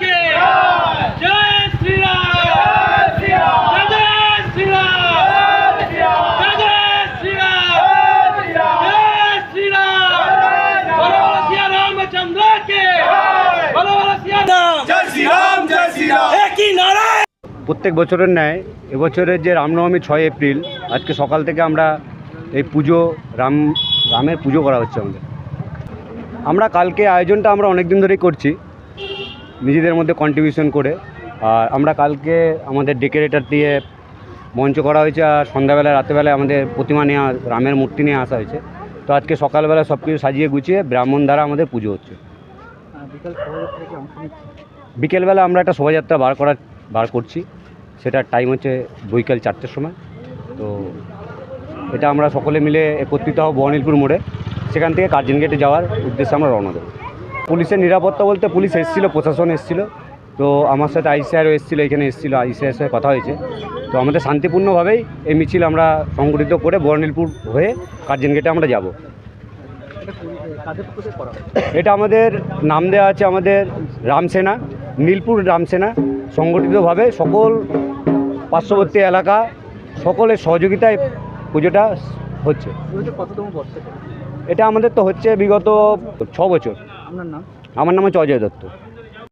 কে জয় প্রত্যেক বছরের ন্যায় এবছরের যে রামনবমী ছয় এপ্রিল, আজকে সকাল থেকে আমরা এই পুজো, রাম, রামের পুজো করা হচ্ছে আমাদের। আমরা কালকে আয়োজনটা আমরা অনেক দিন ধরেই করছি। নিজেদের মধ্যে কন্ট্রিবিউশন করে। আর আমরা কালকে আমাদের ডেকোরেটর দিয়ে মঞ্চ করা হয়েছে আর সন্ধ্যাবেলা রাতেবেলায় আমাদের প্রতিমা নিয়ে রামের মূর্তি নিয়ে আসা হয়েছে। তো আজকে সকালবেলা সব কিছু সাজিয়ে গুছিয়ে ব্রাহ্মণ দ্বারা আমাদের পুজো হচ্ছে। বিকেলবেলা আমরা একটা শোভাযাত্রা বার করার বার করছি। সেটার টাইম হচ্ছে বৈকাল চারটের সময়। তো এটা আমরা সকলে মিলে একত্রিত হব বর্ণিলপুর মোড়ে। সেখান থেকে কার্জন গেটে যাওয়ার উদ্দেশ্যে আমরা রওনা দেবো। পুলিশের নিরাপত্তা বলতে পুলিশ এসেছিল প্রশাসন এসেছিল। তো আমার সাথে আইসিআরও এসেছিল এখানে এসেছিল আইসিআর সাথে কথা হয়েছে। তো আমাদের শান্তিপূর্ণভাবেই এই মিছিল আমরা সংগঠিত করে বর্ণিলপুর হয়ে কার্জন গেটে আমরা যাব। এটা আমাদের নাম দেওয়া আছে আমাদের রামসেনা নীলপুর রামসেনা। সংগঠিতভাবে সকল পার্শ্ববর্তী এলাকা সকলের সহযোগিতায় পুজোটা হচ্ছে। এটা আমাদের তো হচ্ছে বিগত ছ বছর। আপনার নাম? আমার নাম হচ্ছে অজয় দত্ত।